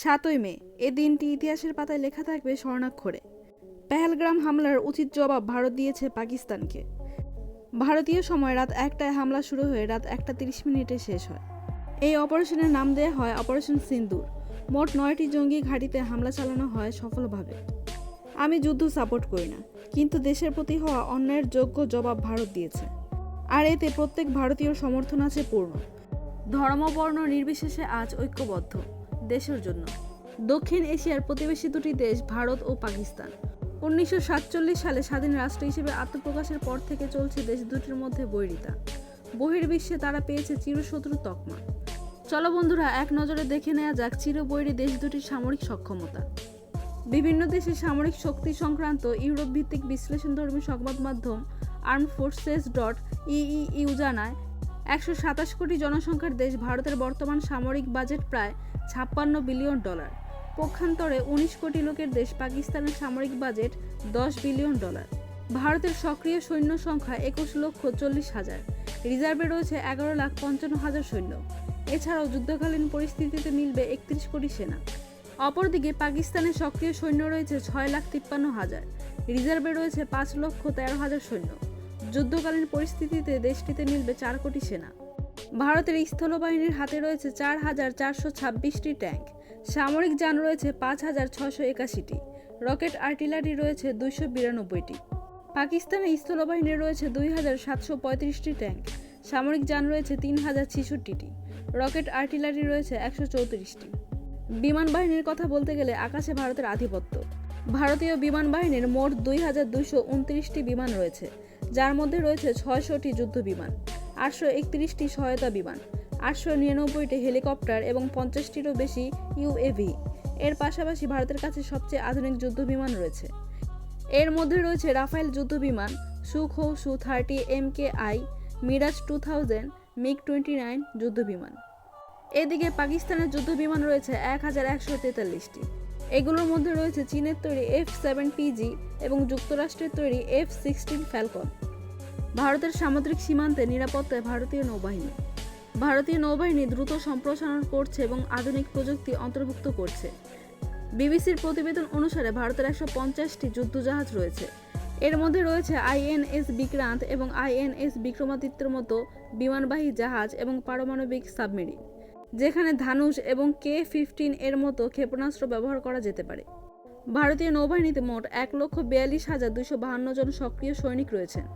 সাতই মে, এ দিনটি ইতিহাসের পাতায় লেখা থাকবে স্বর্ণাক্ষরে। পেহেলগ্রাম হামলার উচিত জবাব ভারত দিয়েছে পাকিস্তানকে। ভারতীয় সময় রাত একটায় হামলা শুরু হয়ে রাত একটা তিরিশ মিনিটে শেষ হয়। এই অপারেশনের নাম দেওয়া হয় অপারেশন সিন্দুর। মোট নয়টি জঙ্গি ঘাঁটিতে হামলা চালানো হয় সফলভাবে। আমি যুদ্ধ সাপোর্ট করি না, কিন্তু দেশের প্রতি হওয়া অন্যায়ের যোগ্য জবাব ভারত দিয়েছে। আর এতে প্রত্যেক ভারতীয় সমর্থন আছে পূর্ণ। ধর্মবর্ণ নির্বিশেষে আজ ঐক্যবদ্ধ। দেশের জন্য। দক্ষিণ এশিয়ার প্রতিবেশী দুটি দেশ, ভারত ও পাকিস্তান। উনিশশো সাতচল্লিশ সালে স্বাধীন রাষ্ট্র হিসেবে আত্মপ্রকাশের পর থেকে চলছে দেশ দুটির মধ্যে বৈরিতা। বহির্বিশ্বে তারা পেয়েছে চিরশত্রু তকমা। চলো বন্ধুরা, এক নজরে দেখে নেওয়া যাক চিরবৈরী দেশ দুটির সামরিক সক্ষমতা। বিভিন্ন দেশের সামরিক শক্তি সংক্রান্ত ইউরোপ ভিত্তিক বিশ্লেষণধর্মী সংবাদ মাধ্যম আর্ম ফোর্সেস ডট ইইউ জানায় একশো সাতাশ কোটি জনসংখ্যার দেশ ভারতের বর্তমান সামরিক বাজেট প্রায় ছাপ্পান্ন বিলিয়ন ডলার। পক্ষান্তরে উনিশ কোটি লোকের দেশ পাকিস্তানের সামরিক বাজেট দশ বিলিয়ন ডলার। ভারতের সক্রিয় সৈন্য সংখ্যা একুশ লক্ষ চল্লিশ হাজার। রিজার্ভে রয়েছে এগারো লাখ পঞ্চান্ন হাজার সৈন্য। এছাড়াও যুদ্ধকালীন পরিস্থিতিতে মিলবে একত্রিশ কোটি সেনা। অপরদিকে পাকিস্তানের সক্রিয় সৈন্য রয়েছে ছয় লাখ তিপ্পান্ন হাজার। রিজার্ভে রয়েছে পাঁচ লক্ষ তেরো হাজার সৈন্য। যুদ্ধকালীন পরিস্থিতিতে দেশটিতে মিলবে চার কোটি সেনা। ভারতের স্থলবাহিনীর হাতে রয়েছে চার হাজার চারশো ছাব্বিশটি ট্যাঙ্ক। সামরিক যান রয়েছে পাঁচ হাজার ছশো একাশিটি। রকেট আর্টিলারি রয়েছে দুইশো বিরানব্বইটি। পাকিস্তানের স্থলবাহিনীর রয়েছে দুই হাজার সাতশো পঁয়ত্রিশটি ট্যাঙ্ক। সামরিক যান রয়েছে তিন হাজার ছেষট্টিটি। রকেট আর্টিলারি রয়েছে একশো চৌত্রিশটি। বিমান বাহিনীর কথা বলতে গেলে আকাশে ভারতের আধিপত্য। ভারতীয় বিমান বাহিনীর মোট দুই হাজার দুইশো উনত্রিশটি বিমান রয়েছে। যার মধ্যে রয়েছে ছয়শটি যুদ্ধ বিমান আটশো একত্রিশটি সহায়তা বিমান, আটশো নিরানব্বইটি হেলিকপ্টার এবং পঞ্চাশটিরও বেশি ইউএভি এর পাশাপাশি ভারতের কাছে সবচেয়ে আধুনিক যুদ্ধ বিমান রয়েছে। এর মধ্যে রয়েছে রাফাইল যুদ্ধ বিমান Sukhoi Su thirty M K I, Mirage two thousand, MiG twenty nine যুদ্ধ বিমান এদিকে পাকিস্তানের যুদ্ধ বিমান রয়েছে এক হাজার একশো তেতাল্লিশটি। এগুলোর মধ্যে রয়েছে চীনের তৈরি এফ সেভেন পিজি এবং যুক্তরাষ্ট্রের তৈরি এফ সিক্সটিন ফ্যালকন ভারতের সামুদ্রিক সীমান্তে নিরাপত্তায় ভারতীয় নৌবাহিনী। ভারতীয় নৌবাহিনী দ্রুত সম্প্রসারণ করছে এবং আধুনিক প্রযুক্তি অন্তর্ভুক্ত করছে। বিবিসির প্রতিবেদন অনুসারে ভারতের একশো পঞ্চাশটি যুদ্ধজাহাজ রয়েছে। এর মধ্যে রয়েছে আইএনএস বিক্রান্ত এবং আইএনএস বিক্রমাদিত্যের মতো বিমানবাহী জাহাজ এবং পারমাণবিক সাবমেরিন। যেখানে ধানুষ এবং কে ফিফটিন এর মতো ক্ষেপণাস্ত্র ব্যবহার করা যেতে পারে। ভারতীয় নৌবাহিনীতে মোট এক লক্ষ বিয়াল্লিশ হাজার দুশো বাহান্ন জন সক্রিয় সৈনিক রয়েছেন।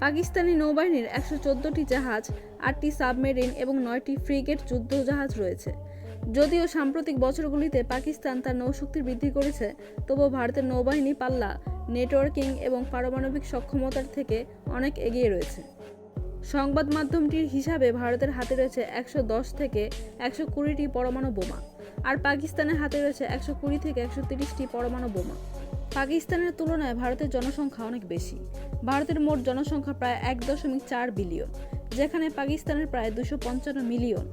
পাকিস্তানি নৌবাহিনীর একশো চোদ্দটি জাহাজ, আটটি সাবমেরিন এবং নয়টি ফ্রিগেট যুদ্ধজাহাজ রয়েছে। যদিও সাম্প্রতিক বছরগুলিতে পাকিস্তান তার নৌশক্তি বৃদ্ধি করেছে, তবুও ভারতের নৌবাহিনী পাল্লা, নেটওয়ার্কিং এবং পারমাণবিক সক্ষমতার থেকে অনেক এগিয়ে রয়েছে। সংবাদ মাধ্যমটির হিসাবে ভারতের হাতে রয়েছে একশো দশ থেকে একশো কুড়িটি পরমাণু বোমা, আর পাকিস্তানের হাতে রয়েছে একশো কুড়ি থেকে একশো তিরিশটি পরমাণু বোমা। পাকিস্তানের তুলনায় ভারতের জনসংখ্যা অনেক বেশি। ভারতের মোট জনসংখ্যা প্রায় এক দশমিক চার বিলিয়ন, যেখানে পাকিস্তানের প্রায় দুশো পঞ্চান্ন মিলিয়ন।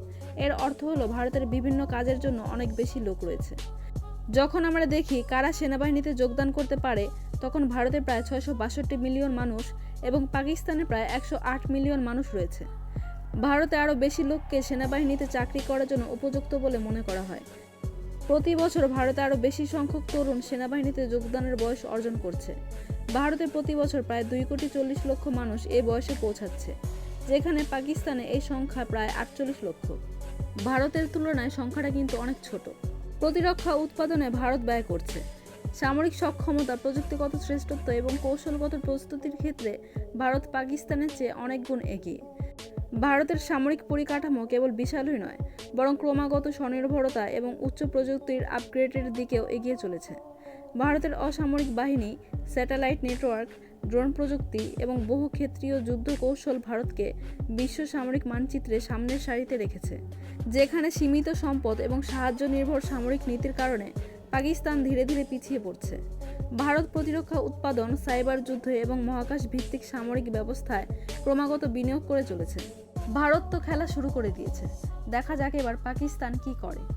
এর অর্থ হলো ভারতের বিভিন্ন কাজের জন্য অনেক বেশি লোক রয়েছে। যখন আমরা দেখি কারা সেনাবাহিনীতে যোগদান করতে পারে, তখন ভারতে প্রায় ছয়শো বাষট্টি মিলিয়ন মানুষ এবং পাকিস্তানে প্রায় একশো আট মিলিয়ন মানুষ রয়েছে। ভারতে আরও বেশি লোককে সেনাবাহিনীতে চাকরি করার জন্য উপযুক্ত বলে মনে করা হয়। প্রতি বছর ভারতে আরও বেশি সংখ্যক তরুণ সেনাবাহিনীতে যোগদানের বয়স অর্জন করছে। ভারতে প্রতি বছর প্রায় দুই কোটি চল্লিশ লক্ষ মানুষ এই বয়সে পৌঁছাচ্ছে, যেখানে পাকিস্তানে এই সংখ্যা প্রায় আটচল্লিশ লক্ষ। ভারতের তুলনায় সংখ্যাটা কিন্তু অনেক ছোট। প্রতিরক্ষা উৎপাদনে ভারত ব্যয় করছে। সামরিক সক্ষমতা, প্রযুক্তিগত শ্রেষ্ঠত্ব এবং কৌশলগত প্রস্তুতির ক্ষেত্রে ভারত পাকিস্তানের চেয়ে অনেক গুণ এগিয়ে। ভারতের সামরিক পরিকাঠামো কেবল বিশালই নয়, বরং ক্রমাগত স্বনির্ভরতা এবং উচ্চ প্রযুক্তির আপগ্রেডের দিকেও এগিয়ে চলেছে। ভারতের অসামরিক বাহিনী স্যাটেলাইট নেটওয়ার্ক ড্রোন প্রযুক্তি এবং বহু ক্ষেত্রীয় যুদ্ধ কৌশল ভারতকে বিশ্ব সামরিক মানচিত্রে সামনের সারিতে রেখেছে, যেখানে সীমিত সম্পদ এবং সাহায্য নির্ভর সামরিক নীতির কারণে পাকিস্তান ধীরে ধীরে পিছিয়ে পড়ছে। ভারত প্রতিরক্ষা উৎপাদন, সাইবার যুদ্ধে এবং মহাকাশ ভিত্তিক সামরিক ব্যবস্থায় ক্রমাগত বিনিয়োগ করে চলেছে। ভারত তো খেলা শুরু করে দিয়েছে। দেখা যাক এবার পাকিস্তান কি করে।